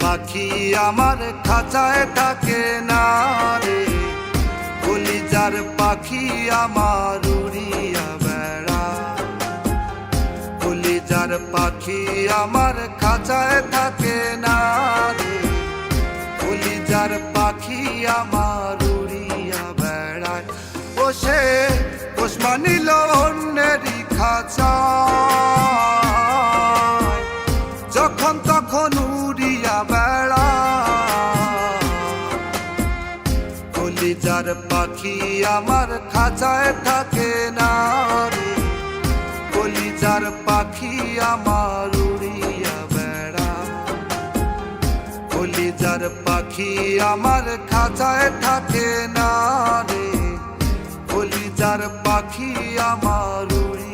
পাখি আমার খাঁচায় থাকে না রে। কলিজার পাখি আমার উড়িয়া বেড়া। কলিজার পাখি আমার খাঁচায় থাকে না রে। কলিজার পাখি আমার উড়িয়া বেড়ায়। বসে পোষ মানিল অন্যেরই খাঁচায় পাখি আমার খাঁচায় থাকে না রে কলিজার পাখি আমার উড়িয়া বেড়া। কলিজার পাখি আমার খাঁচায় থাকে না রে কলিজার পাখি আমার উড়িয়া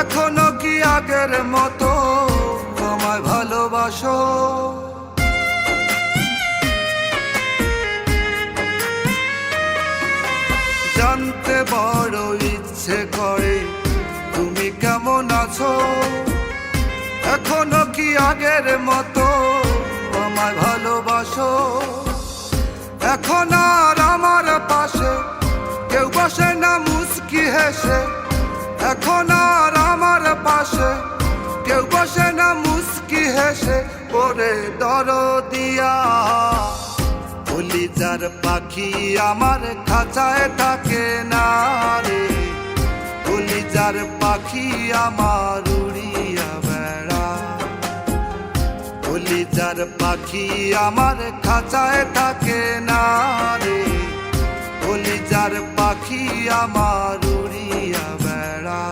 এখনও কি আগের মতো? আমায় ভালোবাসো। জানতে বড় ইচ্ছে করে তুমি কেমন আছো? এখনও কি আগের মতো? আমায় ভালোবাসো। এখন আর আমার পাশে কেউ বসে না মুস্কি হেসে। এখন আর পরে দর দিয়া। কলিজার পাখি আমার খাঁচায় থাকে না রে। কলিজার পাখি আমার উড়িয়া বেড়া। কলিজার পাখি আমার খাঁচায় থাকে না রে। কলিজার পাখি আমার উড়িয়া বেড়া।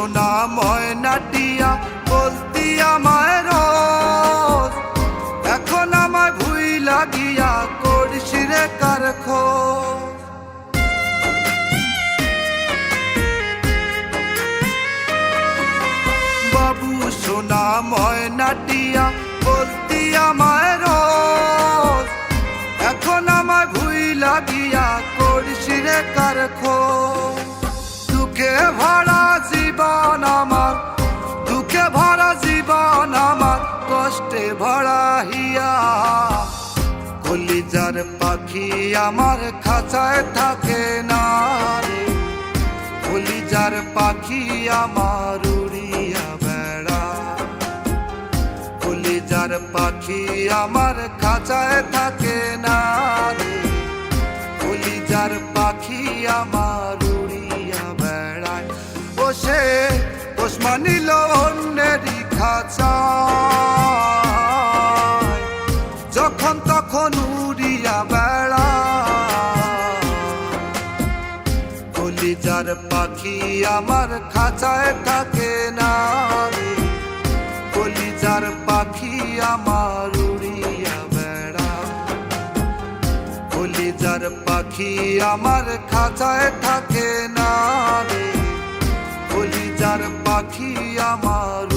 সোনা ময়নাটিয়া বলতি আমায় রোজ এখন আমায় ভুই লাগিয়া করিস রে কার বাবু, সোনা ময়নাটিয়া বলতি আমায় রোজ এখন আমায় ভুই লাগিয়া করিস রে কার দুঃখে ভরা জীবন আমার, দুঃখে ভরা জীবন আমার, কষ্টে ভরা হিয়া। কলিজার পাখি আমার খাঁচায় থাকে না রে। কলিজার পাখি আমার উড়িয়া বেড়া। কলিজার পাখি আমার খাঁচায় থাকে না রে। কলিজার পাখি আমার যখন তখন উড়িয়া বেড়া কলিজার পাখি আমার খাঁচায় থাকে না কলিজার পাখি আমার উড়িয়া বেড়া কলিজার পাখি আমার খাঁচায় থাকে পাখি আমার